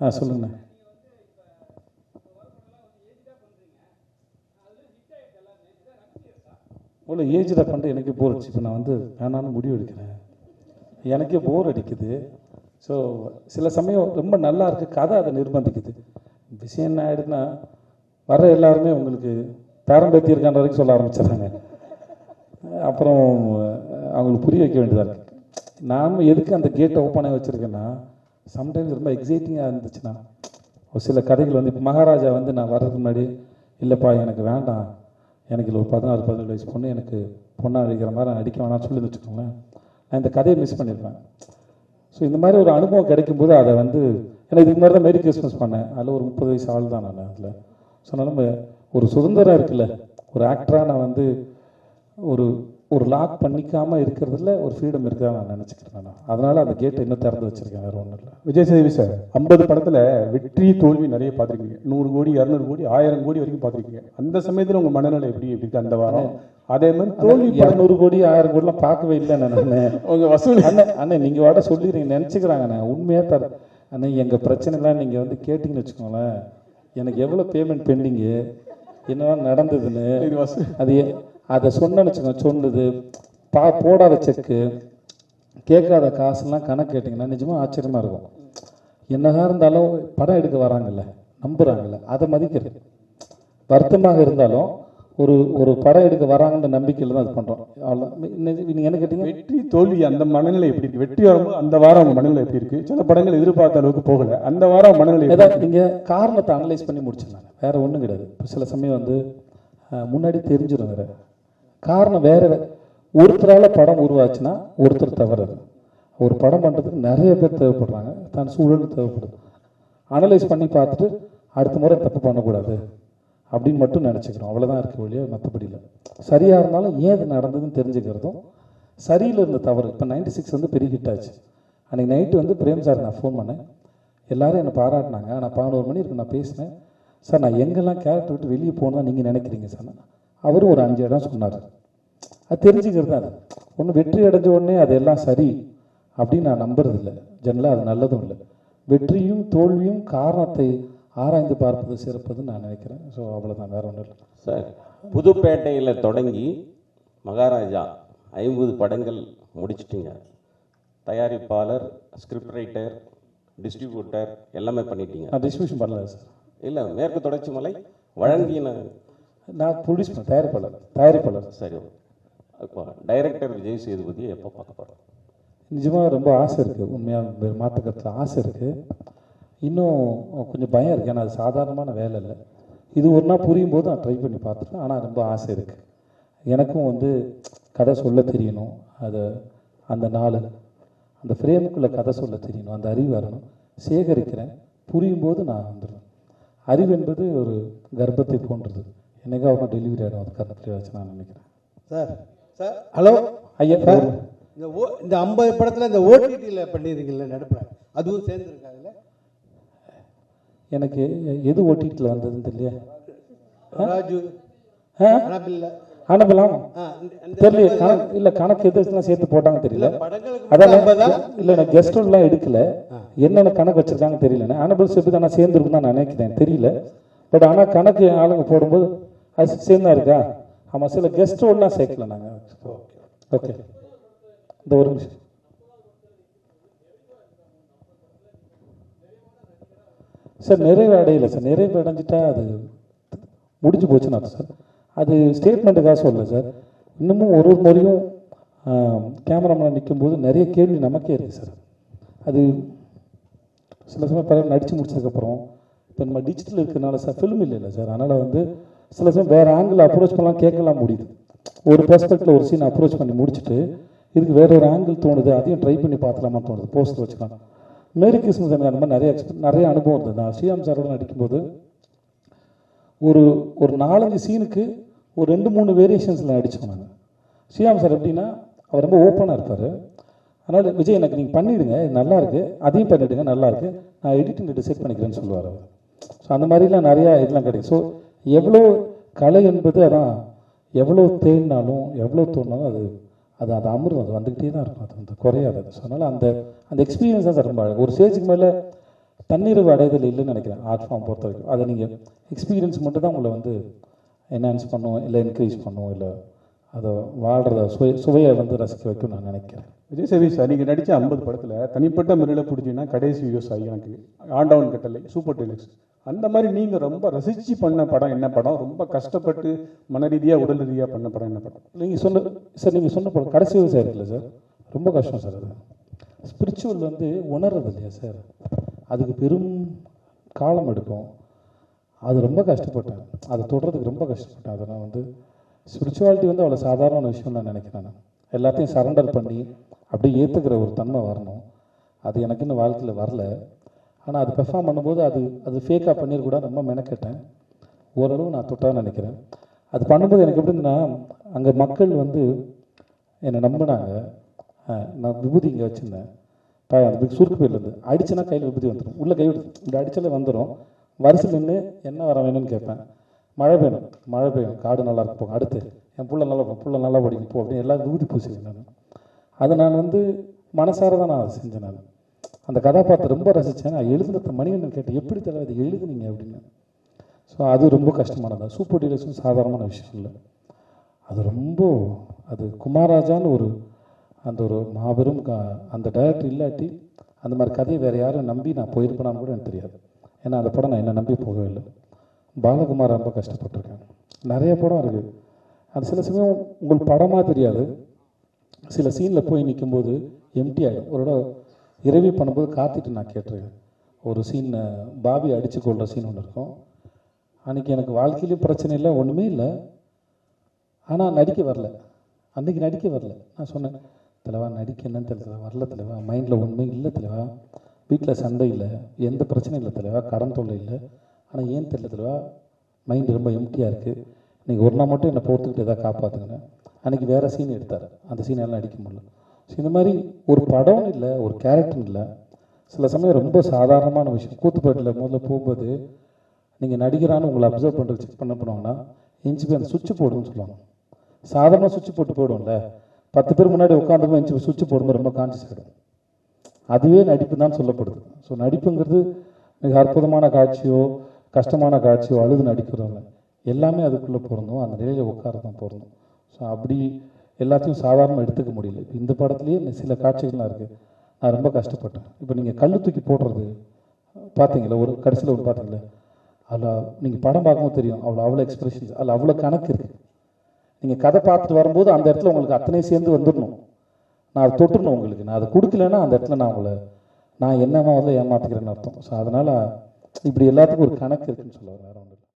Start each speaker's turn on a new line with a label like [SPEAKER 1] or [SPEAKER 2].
[SPEAKER 1] ஆ சொல்லுங்கண்ணா இவ்வளோ ஏஜில் பண்ணுற எனக்கே போர் அடிச்சு இப்போ நான் வந்து வேணான்னு முடிவு எடுக்கிறேன். எனக்கே போர் அடிக்குது. ஸோ சில சமயம் ரொம்ப நல்லா இருக்குது கதை அதை நிர்பந்திக்குது. விஷயம் என்ன ஆகிடுதுன்னா வர எல்லாருமே உங்களுக்கு பேரம்பேத்தி இருக்கான்ற வரைக்கும் சொல்ல ஆரம்பிச்சிடுறாங்க. அப்புறம் அவங்களுக்கு புரிய வைக்க வேண்டியதாக இருக்குது நானும் எதுக்கு அந்த கேட்டை ஓப்பனாக வச்சுருக்கேன்னா சம்டைம்ஸ் ரொம்ப எக்ஸைட்டிங்காக இருந்துச்சுன்னா ஒரு சில கதைகள் வந்து இப்போ மகாராஜா வந்து நான் வர்றதுக்கு முன்னாடி இல்லைப்பா எனக்கு வேண்டாம். எனக்கு இல்லை ஒரு பதினாறு பதினேழு வயசு பொண்ணு எனக்கு பொண்ணாக அடிக்கிற மாதிரி நான் அடிக்க வேணாம்னு சொல்லி வச்சுக்கோங்களேன். நான் இந்த கதையை மிஸ் பண்ணியிருப்பேன் ஸோ இந்த மாதிரி ஒரு அனுபவம் கிடைக்கும்போது அதை வந்து ஏன்னா இதுக்கு மாதிரி தான் மேரி கிறிஸ்மஸ் பண்ணேன். அதில் ஒரு முப்பது வயசு ஆள் தான் நான் அதில். ஸோ நம்ம ஒரு சுதந்திரம் இருக்குல்ல. ஒரு ஆக்டராக நான் வந்து ஒரு ஒரு லாக் பண்ணிக்காம இருக்கிறதுல ஒரு ஃப்ரீடம் இருக்குதா நான் நினச்சிக்கிறேன் நான். அதனால அந்த கேட்டை இன்னும் திறந்து வச்சிருக்கேன் வேற ஒன்றும் இல்லை.
[SPEAKER 2] விஜய் சேதுபதி சார் ஐம்பது படத்துல வெற்றி தோல்வி நிறைய பார்த்துருக்கீங்க. நூறு கோடி இரநூறு கோடி ஆயிரம் கோடி வரைக்கும் பார்த்துருக்கீங்க. அந்த சமயத்துல உங்க மனநிலை எப்படி எப்படி அந்த வாரம்? அதே மாதிரி தோல்வி
[SPEAKER 1] இரநூறு கோடி ஆயிரம் கோடிலாம் பார்க்கவே இல்லை நான்.
[SPEAKER 2] உங்க வசூல்
[SPEAKER 1] அண்ணன் அண்ணன் நீங்கள் வாட சொல்லிடுறீங்க நினச்சிக்கிறாங்கண்ணே உண்மையாக தர அண்ணன் எங்கள் பிரச்சனைலாம் நீங்கள் வந்து கேட்டிங்கன்னு வச்சுக்கோங்களேன். எனக்கு எவ்வளோ பேமெண்ட் பெண்டிங்கு என்னவா நடந்ததுன்னு. அது அதை சொன்னேன்னு வச்சுக்கோங்க சொன்னது பா போடாத செக்கு கேட்காத காசுலாம் கணக்கு கேட்டிங்கன்னா நிஜமாக ஆச்சரியமாக இருக்கும். என்னதான் இருந்தாலும் படம் எடுக்க வராங்கல்ல நம்புகிறாங்கல்ல அதை மதிக்கிறது. வருத்தமாக இருந்தாலும் ஒரு ஒரு படம் எடுக்க வராங்கன்ற நம்பிக்கையில் தான் அது பண்ணுறோம் அவ்வளோ நீங்கள் என்ன கேட்டீங்க?
[SPEAKER 2] வெற்றி தோல்வி அந்த மனநிலை எப்படி இருக்கு? வெற்றி வரும்போது அந்த வாரம் உங்க மனநிலை எப்படி இருக்கு? சில படங்கள் எதிர்பார்த்த அளவுக்கு போகல. அந்த வாரம் மனநிலை
[SPEAKER 1] ஏதாவது நீங்கள் காரணத்தை அனலைஸ் பண்ணி முடிச்சிடலாங்க வேற ஒன்றும் கிடையாது. இப்போ சில சமயம் வந்து முன்னாடி தெரிஞ்சிடும் வேற. காரணம் வேறு ஒருத்தரால் படம் உருவாச்சுன்னா ஒருத்தர் தவறது ஒரு படம் பண்ணுறதுக்கு நிறைய பேர் தேவைப்படுறாங்க. தன் சூழல் தேவைப்படுது. அனலைஸ் பண்ணி பார்த்துட்டு அடுத்த முறை தப்பு பண்ணக்கூடாது அப்படின்னு மட்டும் நினச்சிக்கிறோம். அவ்வளோதான் இருக்க வழியாக மற்றபடி இல்லை சரியாக இருந்தாலும் ஏன் இது நடந்ததுன்னு தெரிஞ்சுக்கிறதும் சரியில் இருந்த தவறு. இப்போ நைன்டி சிக்ஸ் வந்து பெரிய ஹிட் ஆச்சு. அன்றைக்கி நைட்டு வந்து பிரேம் சார் நான் ஃபோன் பண்ணேன். எல்லோரும் என்னை பாராட்டினாங்க. நான் பதினோரு மணி இருக்கு நான் பேசினேன். சார் நான் எங்கெல்லாம் கேரக்டர் விட்டு வெளியே போகணும்னு நீங்கள் நினைக்கிறீங்க சார் அவரும் ஒரு அஞ்சு இடம் சொன்னார். அது தெரிஞ்சுக்கிறது தான். ஒன்று வெற்றி அடைஞ்ச உடனே அது எல்லாம் சரி அப்படின்னு நான் நம்புறது இல்லை ஜெனரலாக அது நல்லதும் இல்லை. வெற்றியும் தோல்வியும் காரணத்தை ஆராய்ந்து பார்ப்பது சிறப்புன்னு நான் நினைக்கிறேன். ஸோ அவ்வளோதான் வேற ஒன்றும் இல்லை.
[SPEAKER 3] சார் புதுப்பேட்டையில் தொடங்கி மகாராஜா ஐம்பது படங்கள் முடிச்சிட்டிங்க. தயாரிப்பாளர் ஸ்கிரிப்ட் ரைட்டர் டிஸ்ட்ரிபியூட்டர் எல்லாமே பண்ணிட்டீங்க.
[SPEAKER 1] நான் டிஸ்ட்ரிபியூஷன் பண்ணல சார்.
[SPEAKER 3] இல்லை மேற்கு தொடர்ச்சி மலை வழங்கின
[SPEAKER 1] நான் ப்ரொடியூஸ் பண்ண தயாரிப்பாளர் தயாரிப்பாளர்
[SPEAKER 3] சரி இப்போ டைரக்டர் விஜய் சேதுபதியை எப்போ பார்க்க போகிறோம்
[SPEAKER 1] நிஜமாக ரொம்ப ஆசை இருக்குது உண்மையாக மாற்றுக்கிறதுல ஆசை இருக்குது இன்னும் கொஞ்சம் பயம் இருக்குது ஏன்னா அது சாதாரணமான வேலை இல்லை. இது ஒரு நாள் புரியும் போது நான் ட்ரை பண்ணி பார்த்துருக்கேன் ஆனால் ரொம்ப ஆசை இருக்குது எனக்கும் வந்து கதை சொல்ல தெரியணும். அதை அந்த நாள் அந்த ஃப்ரேமுக்குள்ளே கதை சொல்ல தெரியணும். அந்த அறிவு வரணும். சேகரிக்கிறேன். புரியும் போது நான் வந்துடுவேன் அறிவு என்பது ஒரு கர்ப்பத்தை போன்றது. என்னைக்காவது டெலிவரி ஆகிடும் அது கர்ப்பத்தில் வச்சு நான் நினைக்கிறேன்.
[SPEAKER 4] Sir sir hello?
[SPEAKER 1] ஐயா
[SPEAKER 4] சார் இந்த ஓ இந்த ஐம்பது படத்தில் இந்த ஓடிடியில் பண்ணியிருக்கீங்கள நடுப்பில் அதுவும் சேர்ந்துருக்காங்கல்ல
[SPEAKER 1] எனக்கு எது ஓட்டிகிட்டு வந்ததுன்னு தெரியல
[SPEAKER 4] ராஜு. அனபில்ல
[SPEAKER 1] அனுப்பலாம்? தெரியல கணக்கு இல்லை கணக்கு எதுலாம் சேர்த்து போட்டாங்க தெரியல. அதான் இல்லை நான் கெஸ்ட் எல்லாம் எடுக்கல. என்னென்ன கணக்கு வச்சிருக்காங்க தெரியல அனுபவ சேர்த்து தான் நான் சேர்ந்துருக்கும் தான் நான் நினைக்கிறேன். தெரியல. பட் ஆனால் கணக்கு ஆளுங்க போடும்போது அது சேர்ந்தா இருக்கா? ஆமாம் சில கெஸ்ட் ஒன்றா சேர்க்கல நாங்கள் ஓகே இந்த ஒரு நிமிஷம். சார் நிறைவு அடையலை சார் நிறைவு அடைஞ்சிட்டா அது முடிஞ்சு போச்சுன்னு சார் அது ஸ்டேட்மெண்ட்டுக்காக சொல்லல சார் இன்னமும் ஒரு ஒரு முறையும் கேமராமேன் நிற்கும்போது நிறைய கேள்வி நமக்கே இருக்குது சார் அது சில சமயம் படம் நடித்து முடிச்சதுக்கப்புறம் இப்போ நம்ம டிஜிட்டல் இருக்கிறனால சார் ஃபிலிம் இல்லைல்ல சார் அதனால் வந்து சில சமயம் வேறு ஆங்கிள் அப்ரோச் பண்ணலாம் கேட்கலாம் முடியுது. ஒரு பெர்ஸ்பெக்டில் ஒரு சீன் அப்ரோச் பண்ணி முடிச்சுட்டு இதுக்கு வேற ஒரு ஆங்கிள் தோணுது அதையும் ட்ரை பண்ணி பார்த்துலாமா தோணுது போஸ்டர் வச்சுக்கலாம் மேரி கிறிஸ்மஸ் எனக்கு அந்த மாதிரி நிறைய எக்ஸ்பெக்ட் நிறைய அனுபவம் இருந்தது. நான் ஸ்ரீராம் சாரோட நடிக்கும்போது ஒரு ஒரு நாலஞ்சு சீனுக்கு ஒரு ரெண்டு மூணு வேரியேஷன்ஸில் நடித்தோம் நாங்கள் ஸ்ரீராம் சார் எப்படின்னா அவர் ரொம்ப ஓப்பனாக இருப்பார். அதனால் விஜய் எனக்கு நீங்கள் பண்ணிவிடுங்க இது நல்லாயிருக்கு அதையும் பண்ணிவிடுங்க நல்லாயிருக்கு நான் எடிட்டிங் டிசைட் பண்ணிக்கிறேன்னு சொல்லுவார் அவர். ஸோ அந்த மாதிரிலாம் நிறையா இதெல்லாம் கிடைக்கும். ஸோ எவ்வளோ கலை என்பது அதான் எவ்வளோ தேடினாலும் எவ்வளோ தோணாலும் அது அது அது அமிர்தம் அது வந்துக்கிட்டே தான் இருக்கும். அது வந்து குறையாது. அது ஸோ அதனால் அந்த அந்த எக்ஸ்பீரியன்ஸ் தான் சார் ரொம்ப அழகு. ஒரு ஸ்டேஜுக்கு மேலே தண்ணீர் அடைதல் இல்லைன்னு நினைக்கிறேன் ஆர்ட் ஃபார்ம் பொறுத்த வரைக்கும். அதை நீங்கள் எக்ஸ்பீரியன்ஸ் மட்டும் தான் உங்களை வந்து என்ஹான்ஸ் பண்ணுவோம் இல்லை என்கரேஜ் பண்ணுவோம் இல்லை அதை வாழ்கிறத சுவை சுவையை வந்து ரசிக்க வைக்கும் நான் நினைக்கிறேன்.
[SPEAKER 2] விஜய் சேவி சார் நீங்கள் நடித்த ஐம்பது படத்தில் தனிப்பட்ட முறையில் பிடிச்சிங்கன்னா கடைசி விவசாயி எனக்கு ஆண்டவன் கட்டளை சூப்பர் டெலிக்ஸ். அந்த மாதிரி நீங்கள் ரொம்ப ரசித்து பண்ண படம் என்ன படம்? ரொம்ப கஷ்டப்பட்டு மன ரீதியாக உடல் ரீதியாக பண்ண படம் என்ன படம்?
[SPEAKER 1] நீங்கள் சொன்ன சார் நீங்கள் சொன்ன படம் கடைசி விவசாயம் இருக்குல்ல சார்? ரொம்ப கஷ்டம் சார் அது. ஸ்பிரிச்சுவல் வந்து உணர்றது இல்லையா சார்? அதுக்கு பெரும் காலம் எடுக்கும். அது ரொம்ப கஷ்டப்பட்டேன். அதை தொடுறதுக்கு ரொம்ப கஷ்டப்பட்டேன். அதை நான் வந்து ஸ்பிரிச்சுவாலிட்டி வந்து அவ்வளோ சாதாரண விஷயம் நான் நினைக்கிறேன் நான். எல்லாத்தையும் சரண்டர் பண்ணி அப்படியே ஏற்றுக்கிற ஒரு தன்மை வரணும். அது எனக்கு இன்னும் வாழ்க்கையில் வரல. ஆனால் அது பெர்ஃபார்ம் பண்ணும்போது அது அது ஃபேக்காக பண்ணிடக்கூடாது ரொம்ப மெனக்கெட்டேன். ஓரளவு நான் தொட்டான்னு நினைக்கிறேன். அது பண்ணும்போது எனக்கு எப்படின்னா அங்கே மக்கள் வந்து என்னை நம்பினாங்க. நான் விபூதி இங்கே வச்சுருந்தேன். தாய் அந்த சுருக்கு போயிருந்து அடிச்சுனா கையில் விபூதி வந்துடும் உள்ளே கை விடு. இப்படி அடித்தாலே வந்துடும் வரிசையில் நின்று என்ன வர வேணும்னு கேட்பேன். மழை பெய்யணும். மழை பெய்யும் காடு நல்லா இருக்கும் போகும் அடுத்து. என் புள்ள நல்லா இருக்கும் புள்ள நல்லா படிக்கும் போ. அப்படின்னு எல்லாம் விபூதி பூசிக்கிறேன் நான். அதை நான் வந்து மனசார தான் நான் அதை செஞ்சேன் நான். அந்த கதாபாத்திரம் ரொம்ப ரசித்தேன் நான் எழுதுனத்தை மணிகண்டன் கேட்டேன் எப்படி தலை எழுதுனீங்க? அப்படின்னு. ஸோ அது ரொம்ப கஷ்டமானது? சூப்பர் டீலக்ஸும் சாதாரணமான விஷயம் இல்லை. அது ரொம்ப அது குமாராஜான்னு ஒரு அந்த ஒரு மாபெரும் க அந்த டைரக்டர் இல்லாட்டி அந்த மாதிரி கதையை வேறு யாரும் நம்பி நான் போயிருப்பேனான்னு கூட எனக்கு தெரியாது. ஏன்னா அந்த படம் நான் என்ன நம்பி போகவே இல்லை. பாலகுமார் ரொம்ப கஷ்டப்பட்டிருக்கேன் நிறைய படம் இருக்குது அது சில சமயம் உங்களுக்கு படமாக தெரியாது. சில சீனில் போய் நிற்கும்போது எம்டி ஆகிடும் ஒரு தடவை இரவி பண்ணும்போது காத்திட்டு நான் கேட்டிருக்கேன் ஒரு சீன் பாபி அடித்து கொள்கிற சீன் ஒன்று இருக்கும். அன்றைக்கி எனக்கு வாழ்க்கையிலையும் பிரச்சனை இல்லை ஒன்றுமே இல்லை. ஆனால் நடிக்க வரல. அன்றைக்கி நடிக்க வரல. நான் சொன்னேன் தலைவா நடிக்க என்னன்னு தெரியல வரல தலைவா. மைண்டில் ஒன்றுமே இல்லை தலைவா. வீட்டில் சண்டை இல்லை எந்த பிரச்சனையும் இல்லை தலைவா. கடன் தொல்லை இல்லை. ஆனால் ஏன் தெரியல தலைவா? மைண்டு ரொம்ப எம்டியாக இருக்குது நீங்கள் ஒரு நாள் மட்டும் என்னை போட்டுக்கிட்டு எதாவது காப்பாற்றுங்க அன்றைக்கி வேறு சீன் எடுத்தார். அந்த சீன் எல்லாம் நடிக்க முடியல. ஸோ இந்த மாதிரி ஒரு படம்னு இல்லை ஒரு கேரக்டர் இல்லை. சில சமயம் ரொம்ப சாதாரணமான விஷயம். கூத்துப்பட்டில் முதல்ல போகும்போது நீங்கள் நடிகரான்னு உங்களை அப்சர்வ் பண்ணுறது செக் பண்ண போனோம்னா இன்ச்சு போய் அந்த சுவிட்ச் போடுன்னு சொல்லுவாங்க. சாதாரண சுவிட்ச் போட்டு போயிடும்ல பத்து பேர் முன்னாடி உட்காந்துமே இன்ச்சு சுவிட்ச் போடும்போது ரொம்ப கான்சியஸ் ஆகிடும் அதுவே நடிப்பு தான் சொல்லப்படுது. ஸோ நடிப்புங்கிறது மிக அற்புதமான காட்சியோ கஷ்டமான காட்சியோ அழுது நடிக்கிறவங்க எல்லாமே அதுக்குள்ளே பொருந்தும். அந்த நிலையில் உட்கார தான் பொருந்தும். ஸோ அப்படி எல்லாத்தையும் சாதாரணமாக எடுத்துக்க முடியல. இந்த படத்துலேயே சில காட்சிகள்லாம் இருக்குது நான் ரொம்ப கஷ்டப்பட்டேன். இப்போ நீங்கள் கல் தூக்கி போடுறது பார்த்தீங்களா ஒரு கடைசியில் ஒரு பார்த்தீங்களா அதில் நீங்கள் படம் பார்க்கும்போது தெரியும். அவ்வளோ அவ்வளோ எக்ஸ்பிரஷன்ஸ் அதில் அவ்வளோ கணக்கு இருக்குது நீங்கள் கதை பார்த்துட்டு வரும்போது அந்த இடத்துல உங்களுக்கு அத்தனை சேர்ந்து வந்துடணும். நான் அதை தொட்டுறணும் உங்களுக்கு. நான் அதை கொடுக்கலன்னா அந்த இடத்துல நான் உங்களை நான் என்ன வந்து ஏமாத்திக்கிறேன்னு அர்த்தம். ஸோ அதனால் இப்படி எல்லாத்துக்கும் ஒரு கணக்கு இருக்குதுன்னு சொல்ல வேறு ஒன்றும்